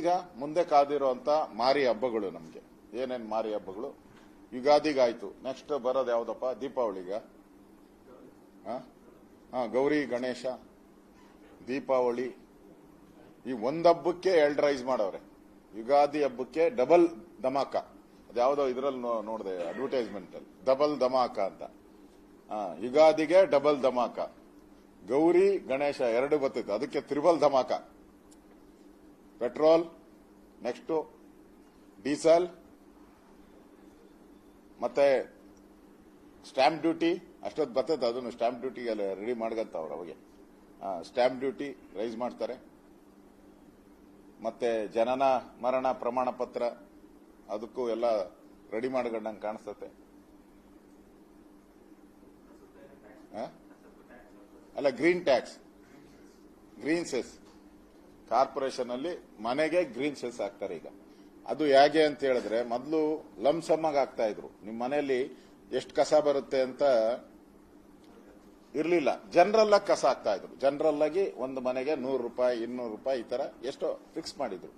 ಈಗ ಮುಂದೆ ಕಾದಿರುವಂತ ಮಾರಿ ಹಬ್ಬಗಳು ನಮ್ಗೆ. ಏನೇನ್ ಮಾರಿ ಹಬ್ಬಗಳು? ಯುಗಾದಿಗಾಯ್ತು. ನೆಕ್ಸ್ಟ್ ಬರೋದು ಯಾವ್ದಪ್ಪ? ದೀಪಾವಳಿಗ. ಗೌರಿ, ಗಣೇಶ, ದೀಪಾವಳಿ. ಈ ಒಂದ್ ಹಬ್ಬಕ್ಕೆ ಎರಡು ರೈಸ್ ಮಾಡವ್ರೆ. ಯುಗಾದಿ ಹಬ್ಬಕ್ಕೆ ಡಬಲ್ ಧಮಾಕ. ಅದ್ಯಾವುದೋ ಇದರಲ್ಲಿ ನೋಡಿದೆ ಅಡ್ವರ್ಟೈಸ್ಮೆಂಟ್ ಅಲ್ಲಿ. ಡಬಲ್ ಧಮಾಕ ಅಂತ. ಯುಗಾದಿಗೆ ಡಬಲ್ ಧಮಾಕ. ಗೌರಿ, ಗಣೇಶ ಎರಡು ಬರ್ತೈತೆ. ಅದಕ್ಕೆ ತ್ರಿಬಲ್ ಧಮಾಕ. ಪೆಟ್ರೋಲ್, ನೆಕ್ಸ್ಟ್ ಡೀಸೆಲ್, ಮತ್ತೆ ಸ್ಟ್ಯಾಂಪ್ ಡ್ಯೂಟಿ, ಅಷ್ಟೊತ್ತು ಬರ್ತೈತೆ, ಅದನ್ನು ಸ್ಟ್ಯಾಂಪ್ ಡ್ಯೂಟಿಗೆ ರೆಡಿ ಮಾಡ್ಕಂತವ್ರು ಅವಾಗೆ. ಸ್ಟ್ಯಾಂಪ್ ಡ್ಯೂಟಿ ರೈಸ್ ಮಾಡ್ತಾರೆ. ಮತ್ತೆ ಜನನ, ಮರಣ ಪ್ರಮಾಣ ಪತ್ರ, ಅದಕ್ಕೂ ಎಲ್ಲ ರೆಡಿ ಮಾಡ್ಕೊಂಡಂಗೆ ಕಾಣಿಸ್ತತೆ? ಅಲ್ಲ, green tax. Green cess. Corporation ಅಲ್ಲಿ ಮನೆಗೆ ಗ್ರೀನ್ ಸೆಸ್ ಹಾಕ್ತಾರೆ ಈಗ. ಅದು ಹೇಗೆ ಅಂತ ಹೇಳಿದ್ರೆ, ಮೊದಲು ಲಂಸಮ್ಮಾಗಿ ಹಾಕ್ತಾ ಇದ್ರು. ನಿಮ್ಮ ಮನೆಯಲ್ಲಿ ಎಷ್ಟು ಕಸ ಬರುತ್ತೆ ಅಂತ ಇರ್ಲಿಲ್ಲ. ಜನರಲ್ ಆಗಿ ಕಸ ಹಾಕ್ತಾ ಇದ್ರು. ಜನರಲ್ ಆಗಿ ಒಂದು ಮನೆಗೆ ನೂರು ರೂಪಾಯಿ, ಇನ್ನೂರು ರೂಪಾಯಿ ಈ ತರ ಎಷ್ಟೋ ಫಿಕ್ಸ್ ಮಾಡಿದ್ರು.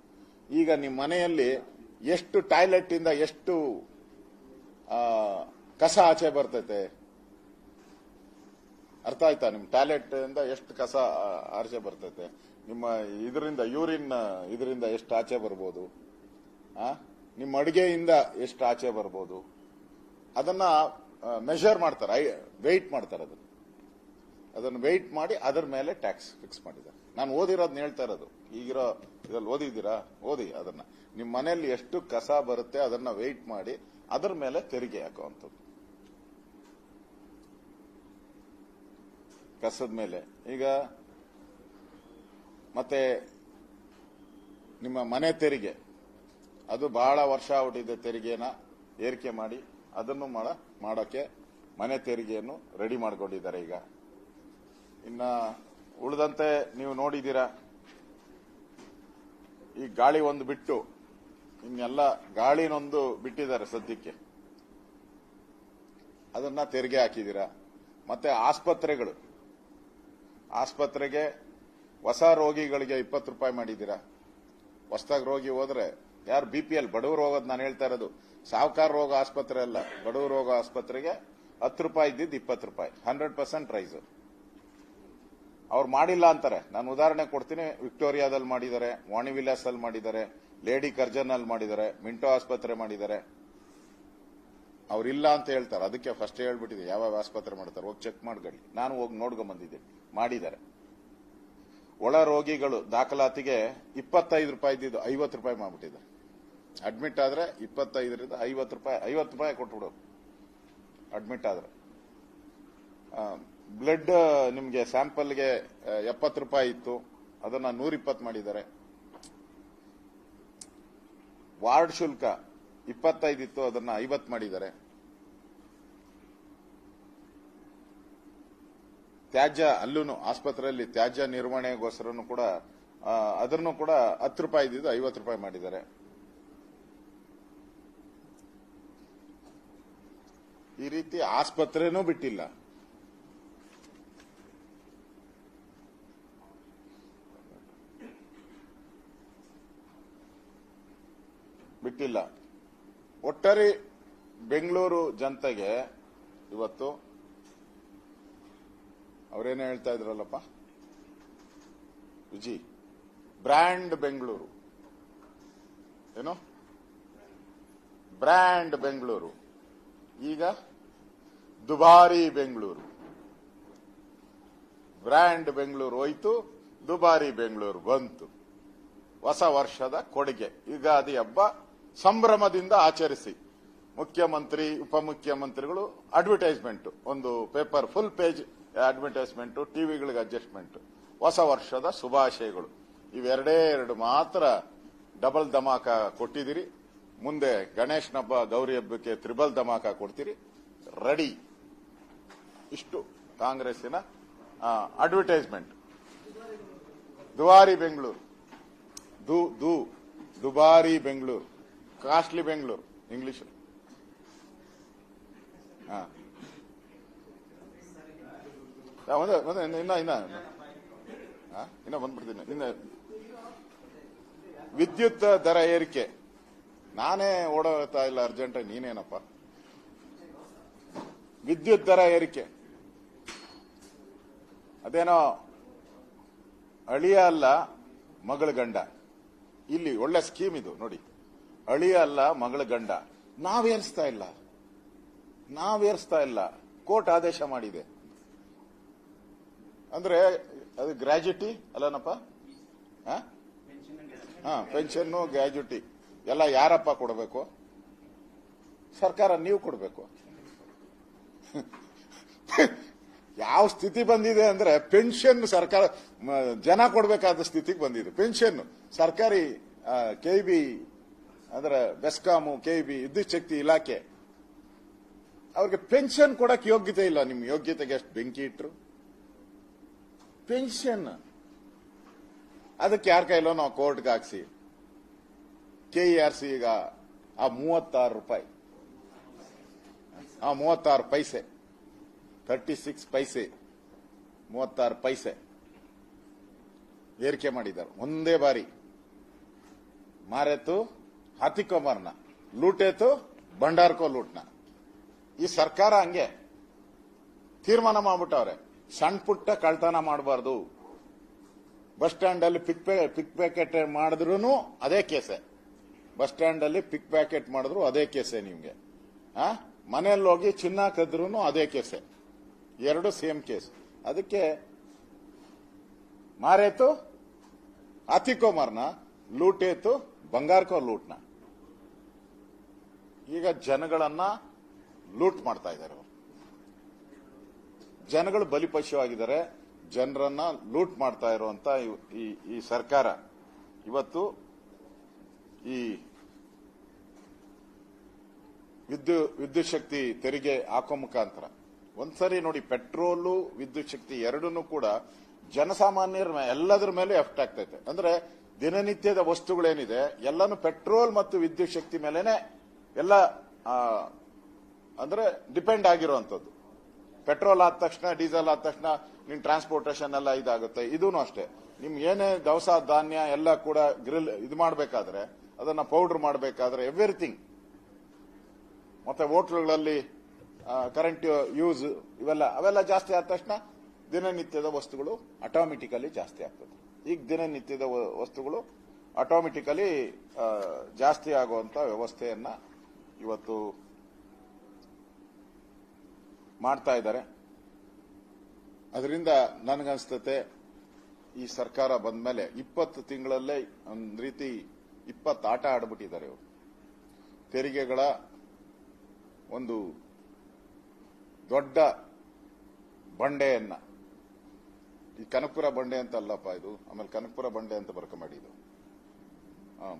ಈಗ ನಿಮ್ಮ ಮನೆಯಲ್ಲಿ ಎಷ್ಟು ಟಾಯ್ಲೆಟ್ ಇಂದ ಎಷ್ಟು ಕಸ ಆಚೆ ಬರ್ತೈತೆ? ಅರ್ಥ ಆಯ್ತಾ? ನಿಮ್ ಟಾಯ್ಲೆಟ್ ಇಂದ ಎಷ್ಟು ಕಸ ಆಚೆ ಬರ್ತೈತೆ? ನಿಮ್ಮ ಇದರಿಂದ, ಯೂರಿನ್ ಇದರಿಂದ ಎಷ್ಟು ಆಚೆ ಬರ್ಬೋದು? ಆ? ನಿಮ್ಮ ಅಡುಗೆಯಿಂದ ಎಷ್ಟು ಆಚೆ ಬರ್ಬೋದು? ಅದನ್ನ ಮೆಷರ್ ಮಾಡ್ತಾರೆ. ವೆಯ್ಟ್ ಮಾಡ್ತಾರೆ ಅದನ್ನ. ಅದನ್ನು ವೆಯ್ಟ್ ಮಾಡಿ ಅದರ ಮೇಲೆ ಟ್ಯಾಕ್ಸ್ ಫಿಕ್ಸ್ ಮಾಡಿದ್ದಾರೆ. ನಾನು ಓದಿರೋದನ್ನ ಹೇಳ್ತಾ ಇರೋದು. ಈಗಿರೋ ಇದ್ರಲ್ಲಿ ಓದಿದ್ದೀರಾ? ಓದಿ ಅದನ್ನ. ನಿಮ್ಮ ಮನೆಯಲ್ಲಿ ಎಷ್ಟು ಕಸ ಬರುತ್ತೆ ಅದನ್ನ ವೆಯ್ಟ್ ಮಾಡಿ ಅದರ ಮೇಲೆ ತೆರಿಗೆ ಹಾಕುವಂಥದ್ದು. ಕಸದ ಮೇಲೆ. ಈಗ ಮತ್ತೆ ನಿಮ್ಮ ಮನೆ ತೆರಿಗೆ, ಅದು ಬಹಳ ವರ್ಷ ಆಗ್ಬಿಟ್ಟಿದೆ ತೆರಿಗೆನ ಏರಿಕೆ ಮಾಡಿ, ಅದನ್ನು ಮಾಡ ಮಾಡೋಕೆ ಮನೆ ತೆರಿಗೆಯನ್ನು ರೆಡಿ ಮಾಡಿಕೊಂಡಿದ್ದಾರೆ ಈಗ. ಇನ್ನ ಉಳಿದಂತೆ ನೀವು ನೋಡಿದ್ದೀರಾ, ಈ ಗಾಳಿ ಒಂದು ಬಿಟ್ಟು, ಇನ್ನೆಲ್ಲ ಗಾಳಿನೊಂದು ಬಿಟ್ಟಿದ್ದಾರೆ ಸದ್ಯಕ್ಕೆ. ಅದನ್ನ ತೆರಿಗೆ ಹಾಕಿದ್ದೀರಾ. ಮತ್ತೆ ಆಸ್ಪತ್ರೆಗಳು ಆಸ್ಪತ್ರೆಗೆ ಹೊಸ ರೋಗಿಗಳಿಗೆ ಇಪ್ಪತ್ತು ರೂಪಾಯಿ ಮಾಡಿದ್ದೀರಾ? ಹೊಸದಾಗಿ ರೋಗಿ ಹೋದ್ರೆ ಯಾರು ಬಿ ಪಿ ಎಲ್? ಬಡವರು ಹೋಗೋದು ನಾನು ಹೇಳ್ತಾ ಇರೋದು. ಸಾವುಕಾರ ರೋಗ ಆಸ್ಪತ್ರೆ ಅಲ್ಲ, ಬಡವರು ರೋಗ ಆಸ್ಪತ್ರೆಗೆ ಹತ್ತು ರೂಪಾಯಿ ಇದ್ದಿದ್ದು ಇಪ್ಪತ್ತು ರೂಪಾಯಿ, ಹಂಡ್ರೆಡ್ ಪರ್ಸೆಂಟ್ ಪ್ರೈಸು. ಅವ್ರು ಮಾಡಿಲ್ಲ ಅಂತಾರೆ. ನಾನು ಉದಾಹರಣೆ ಕೊಡ್ತೀನಿ. ವಿಕ್ಟೋರಿಯಾದಲ್ಲಿ ಮಾಡಿದ್ದಾರೆ ವಾಣಿ ವಿಲಾಸಲ್ಲಿ ಮಾಡಿದ್ದಾರೆ, ಲೇಡಿ ಕರ್ಜನ್ ಅಲ್ಲಿ ಮಾಡಿದ್ದಾರೆ, ಮಿಂಟೋ ಆಸ್ಪತ್ರೆ ಮಾಡಿದ್ದಾರೆ. ಅವ್ರಿಲ್ಲ ಅಂತ ಹೇಳ್ತಾರೆ. ಅದಕ್ಕೆ ಫಸ್ಟ್ ಹೇಳ್ಬಿಟ್ಟಿದೆ. ಯಾವ ಆಸ್ಪತ್ರೆ ಮಾಡ್ತಾರೆ? ಹೋಗಿ ಚೆಕ್ ಮಾಡ್ಕೊಳ್ಳಿ. ನಾನು ಹೋಗಿ ನೋಡ್ಕೊಂಡ್ ಬಂದಿದ್ದೆ ಮಾಡಿದ್ದಾರೆ. ಒಳ ರೋಗಿಗಳು ದಾಖಲಾತಿಗೆ ಇಪ್ಪತ್ತೈದು ರೂಪಾಯಿ ಇದ್ದಿದ್ದು ಐವತ್ತು ರೂಪಾಯಿ ಮಾಡ್ಬಿಟ್ಟಿದ್ದಾರೆ. ಅಡ್ಮಿಟ್ ಆದ್ರೆ ಇಪ್ಪತ್ತೈದರಿಂದ ಐವತ್ತು ರೂಪಾಯಿ ಐವತ್ತು ರೂಪಾಯಿ ಕೊಟ್ಬಿಡೋದು ಅಡ್ಮಿಟ್ ಆದ್ರೆ. ಬ್ಲಡ್ ನಿಮಗೆ ಸ್ಯಾಂಪಲ್ಗೆ ಎಪ್ಪತ್ತು ರೂಪಾಯಿ ಇತ್ತು. ಅದನ್ನ ನೂರ ಇಪ್ಪತ್ತು ಮಾಡಿದ್ದಾರೆ. ವಾರ್ಡ್ ಶುಲ್ಕ ಇಪ್ಪತ್ತೈದು ಇತ್ತು, ಅದನ್ನ ಐವತ್ತು ಮಾಡಿದ್ದಾರೆ. ತ್ಯಾಜ್ಯ ಅಲ್ಲೂ ಆಸ್ಪತ್ರೆಯಲ್ಲಿ ತ್ಯಾಜ್ಯ ನಿರ್ವಹಣೆಗೋಸ್ಕರನು ಕೂಡ ಅದನ್ನು ಕೂಡ ಹತ್ತು ರೂಪಾಯಿ ಇದ್ದಿದ್ದು ಐವತ್ತು ರೂಪಾಯಿ ಮಾಡಿದ್ದಾರೆ. ಈ ರೀತಿ ಆಸ್ಪತ್ರೆನೂ ಬಿಟ್ಟಿಲ್ಲ. ಬಿಟ್ಟಿಲ್ಲ. ಒಟ್ಟಾರೆ ಬೆಂಗಳೂರು ಜನತೆಗೆ ಇವತ್ತು ಅವರೇನೋ ಹೇಳ್ತಾ ಇದ್ರಲ್ಲಪ್ಪ? ವಿಜಿ, ಬ್ರ್ಯಾಂಡ್ ಬೆಂಗಳೂರು. ಏನು? ಬ್ರ್ಯಾಂಡ್ ಬೆಂಗಳೂರು. ಈಗ ದುಬಾರಿ ಬೆಂಗಳೂರು. ಬ್ರ್ಯಾಂಡ್ ಬೆಂಗಳೂರು ಹೋಯ್ತು, ದುಬಾರಿ ಬೆಂಗಳೂರು ಬಂತು. ಹೊಸ ವರ್ಷದ ಕೊಡುಗೆ. ಯುಗಾದಿ ಹಬ್ಬ ಸಂಭ್ರಮದಿಂದ ಆಚರಿಸಿ. ಮುಖ್ಯಮಂತ್ರಿ, ಉಪಮುಖ್ಯಮಂತ್ರಿಗಳು ಅಡ್ವರ್ಟೈಸ್ಮೆಂಟ್ ಒಂದು ಪೇಪರ್ ಫುಲ್ ಪೇಜ್ ಅಡ್ವರ್ಟೈಸ್ಮೆಂಟ್ ಟಿವಿಗಳಿಗೆ ಅಡ್ಜಸ್ಟ್ಮೆಂಟ್ ಹೊಸ ವರ್ಷದ ಶುಭಾಶಯಗಳು. ಇವೆರಡೇ ಎರಡು ಮಾತ್ರ ಡಬಲ್ ಧಮಾಕ ಕೊಟ್ಟಿದ್ದೀರಿ. ಮುಂದೆ ಗಣೇಶನ ಹಬ್ಬ, ಗೌರಿ ಹಬ್ಬಕ್ಕೆ ತ್ರಿಬಲ್ ಧಮಾಕ ಕೊಡ್ತೀರಿ. ರೆಡಿ ಇಷ್ಟು ಕಾಂಗ್ರೆಸ್ಸಿನ ಅಡ್ವರ್ಟೈಸ್ಮೆಂಟ್ ದುಬಾರಿ ಬೆಂಗಳೂರು. ದು ದು, ದುಬಾರಿ ಬೆಂಗಳೂರು. ಕಾಸ್ಟ್ಲಿ ಬೆಂಗಳೂರು. ಇಂಗ್ಲಿಷ್ ಹಾ ಯಾ, ಒಂದೇ ಇನ್ನ ಇನ್ನ ಇನ್ನ? ಇನ್ನ ಬಂದ್ಬಿಡ್ತೀನಿ. ವಿದ್ಯುತ್ ದರ ಏರಿಕೆ. ನಾನೇ ಓಡೋತಾ ಇಲ್ಲ ಅರ್ಜೆಂಟ್ ನೀನೇನಪ್ಪ? ವಿದ್ಯುತ್ ದರ ಏರಿಕೆ. ಅದೇನೋ ಅಳಿಯ ಅಲ್ಲ ಮಗಳ ಗಂಡ. ಇಲ್ಲಿ ಒಳ್ಳೆ ಸ್ಕೀಮ್ ಇದು ನೋಡಿ. ಅಳಿಯ ಅಲ್ಲ ಮಗಳ ಗಂಡ. ನಾವೇರಿಸ್ತಾ ಇಲ್ಲ. ನಾವೇರಿಸ್ತಾ ಇಲ್ಲ. ಕೋರ್ಟ್ ಆದೇಶ ಮಾಡಿದೆ. ಅಂದ್ರೆ ಅದು ಗ್ರಾಜ್ಯುಟಿ ಅಲ್ಲನಪ್ಪ? ಹಾ? Pension gratuity. ಎಲ್ಲ ಯಾರಪ್ಪ ಕೊಡಬೇಕು? ಸರ್ಕಾರ ನೀವು ಕೊಡಬೇಕು. ಯಾವ ಸ್ಥಿತಿ ಬಂದಿದೆ ಅಂದ್ರೆ ಪೆನ್ಷನ್ ಸರ್ಕಾರ, ಜನ ಕೊಡಬೇಕಾದ ಸ್ಥಿತಿಗೆ ಬಂದಿದೆ. ಪೆನ್ಷನ್, ಸರ್ಕಾರಿ ಕೆ ಬಿ, ಅಂದ್ರೆ ಬೆಸ್ಕಾಮು, ಕೆ ಬಿ, ವಿದ್ಯುತ್ ಶಕ್ತಿ ಇಲಾಖೆ. ಅವ್ರಿಗೆ ಪೆನ್ಷನ್ ಕೊಡಕ್ಕೆ ಯೋಗ್ಯತೆ ಇಲ್ಲ. ನಿಮ್ ಯೋಗ್ಯತೆಗೆ ಎಷ್ಟು ಬೆಂಕಿ ಇಟ್ರು? ಪೆನ್ಷನ್. ಅದಕ್ಕೆ ಯಾರ ಕೈಲೋ ನಾವು ಕೋರ್ಟ್ಗೆ ಹಾಕ್ಸಿ. ಕೆಇಆರ್ ಸಿ ಈಗ ಆ ಮೂವತ್ತಾರು ರೂಪಾಯಿ. ಆ ಮೂವತ್ತಾರು ಪೈಸೆ. ಥರ್ಟಿ ಸಿಕ್ಸ್ ಪೈಸೆ. ಮೂವತ್ತಾರು ಪೈಸೆ. ಏರಿಕೆ ಮಾಡಿದ್ದಾರೆ. ಒಂದೇ ಬಾರಿ. ಮಾರೆತು ಹತಿಕೊಂಬರ್ನ ಲೂಟೇತು, ಬಂಡಾರ್ಕೋ ಲೂಟ್ನ. ಈ ಸರ್ಕಾರ ಹಂಗೆ ತೀರ್ಮಾನ ಮಾಡ್ಬಿಟ್ಟವ್ರೆ. ಸಣ್ಣ ಪುಟ್ಟ ಕಳ್ತನ ಮಾಡಬಾರ್ದು. ಬಸ್ ಸ್ಟ್ಯಾಂಡ್ ಅಲ್ಲಿ ಪಿಕ್ ಪಿಕ್ ಪ್ಯಾಕೆಟ್ ಮಾಡಿದ್ರು ಅದೇ ಕೇಸೆ. ಬಸ್ ಸ್ಟ್ಯಾಂಡ್ ಅಲ್ಲಿ ಪಿಕ್ ಪ್ಯಾಕೆಟ್ ಮಾಡಿದ್ರು ಅದೇ ಕೇಸೆ ನಿಮ್ಗೆ. ಆ? ಮನೆಯಲ್ಲಿ ಹೋಗಿ ಚಿನ್ನ ಕದ್ರು ಅದೇ ಕೇಸೆ. ಎರಡು ಸೇಮ್ ಕೇಸ್. ಅದಕ್ಕೆ ಮಾರೇತು? ಅತಿಕೋ ಮರ್ನ ಲೂಟೇತು? ಬಂಗಾರಕೋ ಲೂಟ್ನ? ಈಗ ಜನಗಳನ್ನ ಲೂಟ್ ಮಾಡ್ತಾ ಇದ್ದಾರೆ ಅವರು. ಜನಗಳು ಬಲಿಪಶುವಾಗಿದ್ದಾರೆ, ಜನರನ್ನ ಲೂಟ್ ಮಾಡ್ತಾ ಇರುವಂತ ಈ ಸರ್ಕಾರ. ಇವತ್ತು ಈ ವಿದ್ಯು, ವಿದ್ಯುತ್ ಶಕ್ತಿ ತೆರಿಗೆ ಹಾಕೋ ಮುಖಾಂತರ. ಒಂದ್ಸರಿ ನೋಡಿ, ಪೆಟ್ರೋಲು, ವಿದ್ಯುತ್ ಶಕ್ತಿ ಎರಡನ್ನೂ ಕೂಡ ಜನಸಾಮಾನ್ಯರ ಎಲ್ಲದರ ಮೇಲೆ ಎಫೆಕ್ಟ್ ಆಗ್ತೈತೆ. ಅಂದ್ರೆ ದಿನನಿತ್ಯದ ವಸ್ತುಗಳೇನಿದೆ, ಎಲ್ಲಾನು ಪೆಟ್ರೋಲ್ ಮತ್ತು ವಿದ್ಯುತ್ ಶಕ್ತಿ ಮೇಲೆನೆ ಎಲ್ಲ ಅಂದ್ರೆ ಡಿಪೆಂಡ್ ಆಗಿರುವಂತದ್ದು ಪೆಟ್ರೋಲ್ ಆದ ತಕ್ಷಣ, ಡೀಸೆಲ್ ಆದ ತಕ್ಷಣ ನಿಮ್ ಟ್ರಾನ್ಸ್ಪೋರ್ಟೇಷನ್ ಎಲ್ಲ ಇದಾಗುತ್ತೆ. ಇದೂ ಅಷ್ಟೇ. ನಿಮ್ಗೆ ಏನೇ ದವಸ, ಧಾನ್ಯ ಎಲ್ಲ ಕೂಡ ಗ್ರಿಲ್ ಇದು ಮಾಡಬೇಕಾದ್ರೆ, ಅದನ್ನ ಪೌಡರ್ ಮಾಡಬೇಕಾದ್ರೆ ಎವ್ರಿಥಿಂಗ್ ಮತ್ತೆ ಹೋಟ್ಲುಗಳಲ್ಲಿ ಕರೆಂಟ್ ಯೂಸ್ ಇವೆಲ್ಲ, ಅವೆಲ್ಲ ಜಾಸ್ತಿ ಆದ ತಕ್ಷಣ ದಿನನಿತ್ಯದ ವಸ್ತುಗಳು ಆಟೋಮೆಟಿಕಲಿ ಜಾಸ್ತಿ ಆಗ್ತದೆ. ಈಗ ದಿನನಿತ್ಯದ ವಸ್ತುಗಳು ಆಟೋಮೆಟಿಕಲಿ ಜಾಸ್ತಿ ಆಗುವಂತ ವ್ಯವಸ್ಥೆಯನ್ನ ಇವತ್ತು ಮಾಡ್ತಾ ಇದ್ದಾರೆ. ಅದರಿಂದ ನನಗನ್ಸ್ತತೆ ಈ ಸರ್ಕಾರ ಬಂದ ಮೇಲೆ ಇಪ್ಪತ್ತು ತಿಂಗಳಲ್ಲೇ ಒಂದು ರೀತಿ ಇಪ್ಪತ್ತು ಆಟ ಆಡ್ಬಿಟ್ಟಿದ್ದಾರೆ ಇವರು. ತೆರಿಗೆಗಳ ಒಂದು ದೊಡ್ಡ ಬಂಡೆಯನ್ನ. ಈ ಕನಕಪುರ ಬಂಡೆ ಅಂತ ಅಲ್ಲಪ್ಪ ಇದು? ಆಮೇಲೆ ಕನಕಪುರ ಬಂಡೆ ಅಂತ ಬರ್ಕೊಂಬೇಡಿ ಇದು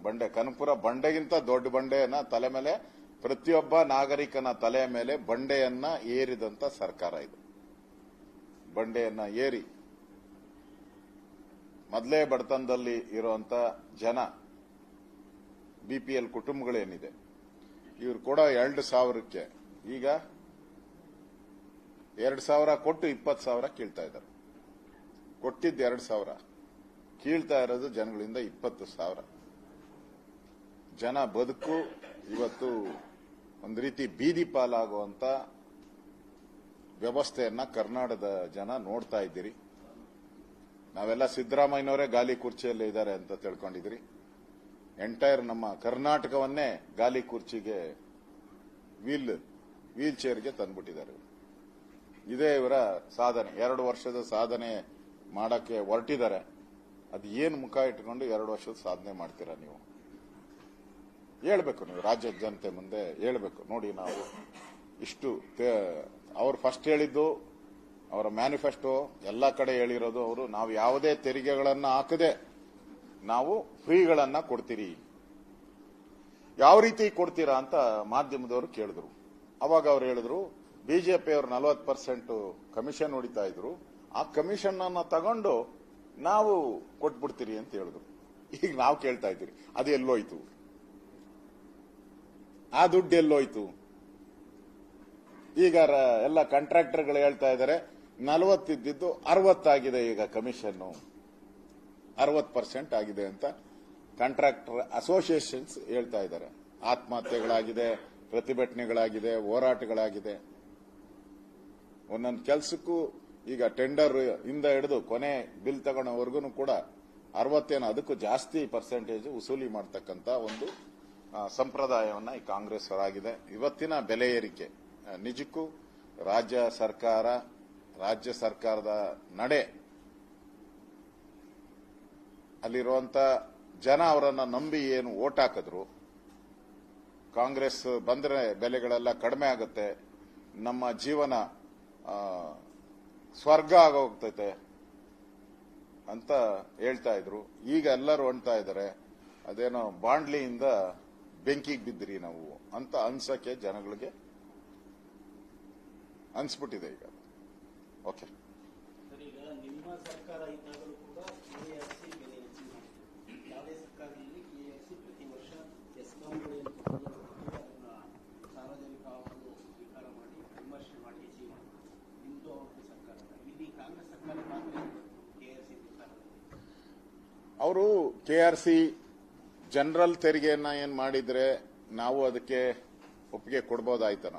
ಬಂಡೆ, ಕನಕಪುರ ಬಂಡೆಗಿಂತ ದೊಡ್ಡ ಬಂಡೆಯನ್ನ ತಲೆ ಮೇಲೆ ಪ್ರತಿಯೊಬ್ಬ ನಾಗರಿಕನ ತಲೆಯ ಮೇಲೆ ಬಂಡೆಯನ್ನ ಏರಿದಂತ ಸರ್ಕಾರ ಇದು. ಬಂಡೆಯನ್ನ ಏರಿ ಮೊದಲೇ ಬಡತನದಲ್ಲಿ ಇರುವಂತ ಜನ ಬಿಪಿಎಲ್ ಕುಟುಂಬಗಳೇನಿದೆ, ಇವ್ರು ಕೂಡ ಎರಡು ಸಾವಿರಕ್ಕೆ ಈಗ ಎರಡು ಸಾವಿರ ಕೊಟ್ಟು ಇಪ್ಪತ್ತು ಸಾವಿರ ಕೀಳ್ತಾ ಇದ್ದಾರೆ. ಕೊಟ್ಟಿದ್ದು ಎರಡು ಸಾವಿರ, ಕೀಳ್ತಾ ಇರೋದು ಜನಗಳಿಂದ ಇಪ್ಪತ್ತು ಸಾವಿರ. ಜನ ಬದುಕು ಇವತ್ತು ಒಂದು ರೀತಿ ಬೀದಿ ಪಾಲಾಗುವಂತ ವ್ಯವಸ್ಥೆಯನ್ನ ಕರ್ನಾಟಕದ ಜನ ನೋಡ್ತಾ ಇದ್ದೀರಿ. ನಾವೆಲ್ಲ ಸಿದ್ದರಾಮಯ್ಯನವರೇ ಗಾಲಿ ಕುರ್ಚಿಯಲ್ಲಿ ಇದ್ದಾರೆ ಅಂತ ತಿಳ್ಕೊಂಡಿದ್ರಿ ಎಂಟೈರ್ ನಮ್ಮ ಕರ್ನಾಟಕವನ್ನೇ ಗಾಲಿ ಕುರ್ಚಿಗೆ ವೀಲ್ ವೀಲ್ ಚೇರ್ಗೆ ತಂದ್ಬಿಟ್ಟಿದ್ದಾರೆ. ಇದೇ ಇವರ ಸಾಧನೆ. ಎರಡು ವರ್ಷದ ಸಾಧನೆ ಮಾಡಕ್ಕೆ ಹೊರಟಿದ್ದಾರೆ. ಅದು ಏನು ಮುಖ ಇಟ್ಕೊಂಡು ಎರಡು ವರ್ಷದ ಸಾಧನೆ ಮಾಡ್ತೀರಾ ನೀವು? ಹೇಳ್ಬೇಕು ನೀವು, ರಾಜ್ಯದ ಜನತೆ ಮುಂದೆ ಹೇಳ್ಬೇಕು. ನೋಡಿ ನಾವು ಇಷ್ಟು ಅವ್ರು ಫಸ್ಟ್ ಹೇಳಿದ್ದು, ಅವರ ಮ್ಯಾನಿಫೆಸ್ಟೋ ಎಲ್ಲ ಕಡೆ ಹೇಳಿರೋದು ಅವರು, ನಾವು ಯಾವುದೇ ತೆರಿಗೆಗಳನ್ನು ಹಾಕದೆ ನಾವು ಫ್ರೀಗಳನ್ನ ಕೊಡ್ತೀರಿ. ಯಾವ ರೀತಿ ಕೊಡ್ತೀರಾ ಅಂತ ಮಾಧ್ಯಮದವರು ಕೇಳಿದ್ರು. ಅವಾಗ ಅವ್ರು ಹೇಳಿದ್ರು ಬಿಜೆಪಿ ಅವರು ನಲವತ್ತು ಪರ್ಸೆಂಟ್ ಕಮಿಷನ್ ಹೊಡಿತಾ ಇದ್ರು. ಆ ಕಮಿಷನ್ ಅನ್ನ ತಗೊಂಡು ನಾವು ಕೊಟ್ಬಿಡ್ತೀರಿ ಅಂತ ಹೇಳಿದ್ರು. ಈಗ ನಾವು ಕೇಳ್ತಾ ಇದ್ದೀರಿ, ಅದು ಎಲ್ಲೋಯ್ತು. ಆ ದುಡ್ಡು ಎಲ್ಲೋಯ್ತು. ಈಗ ಎಲ್ಲ ಕಾಂಟ್ರಾಕ್ಟರ್ಗಳು ಹೇಳ್ತಾ ಇದ್ದಾರೆ ನಲವತ್ತಿದ್ದು ಅರವತ್ತಾಗಿದೆ ಈಗ ಕಮಿಷನ್ ಅರವತ್ ಪರ್ಸೆಂಟ್ ಆಗಿದೆ ಅಂತ ಕಾಂಟ್ರಾಕ್ಟರ್ ಅಸೋಸಿಯೇಷನ್ಸ್ ಹೇಳ್ತಾ ಇದ್ದಾರೆ. ಆತ್ಮಹತ್ಯೆಗಳಾಗಿದೆ, ಪ್ರತಿಭಟನೆಗಳಾಗಿದೆ, ಹೋರಾಟಗಳಾಗಿದೆ. ಒಂದೊಂದು ಕೆಲಸಕ್ಕೂ ಈಗ ಟೆಂಡರ್ ಇಂದ ಹಿಡಿದು ಕೊನೆ ಬಿಲ್ ತಗೊಳ್ಳೋವರೆಗೂ ಕೂಡ ಅರವತ್ತೇನು, ಅದಕ್ಕೂ ಜಾಸ್ತಿ ಪರ್ಸೆಂಟೇಜ್ ವಸೂಲಿ ಮಾಡತಕ್ಕಂತ ಒಂದು ಸಂಪ್ರದಾಯವನ್ನ ಈ ಕಾಂಗ್ರೆಸ್ ಹೊರಾಗಿದೆ ಇವತ್ತಿನ ಬೆಲೆ ಏರಿಕೆ ನಿಜಕ್ಕೂ ರಾಜ್ಯ ಸರ್ಕಾರ, ರಾಜ್ಯ ಸರ್ಕಾರದ ನಡೆ ಅಲ್ಲಿರುವಂತ ಜನ ಅವರನ್ನ ನಂಬಿ ಏನು ಓಟ್ ಹಾಕಿದ್ರು, ಕಾಂಗ್ರೆಸ್ ಬಂದ್ರೆ ಬೆಲೆಗಳೆಲ್ಲ ಕಡಿಮೆ ಆಗುತ್ತೆ, ನಮ್ಮ ಜೀವನ ಸ್ವರ್ಗ ಆಗೋಗ್ತೈತೆ ಅಂತ ಹೇಳ್ತಾ ಇದ್ರು. ಈಗ ಎಲ್ಲರೂ ಹೊಣ್ತಾ ಇದ್ದಾರೆ, ಅದೇನೋ ಬಾಂಡ್ಲಿಯಿಂದ ಬೆಂಕಿಗೆ ಬಿದ್ದಿರಿ ನಾವು ಅಂತ ಅನ್ಸಕ್ಕೆ ಜನಗಳಿಗೆ ಅನ್ಸ್ಬಿಟ್ಟಿದೆ ಈಗ. ಓಕೆ ಅವರು ಸ್ವೀಕಾರ ಜನರಲ್ ತೆರಿಗೆಯನ್ನ ಏನ್ ಮಾಡಿದ್ರೆ ನಾವು ಅದಕ್ಕೆ ಒಪ್ಪಿಗೆ ಕೊಡ್ಬೋದಾಯ್ತನ.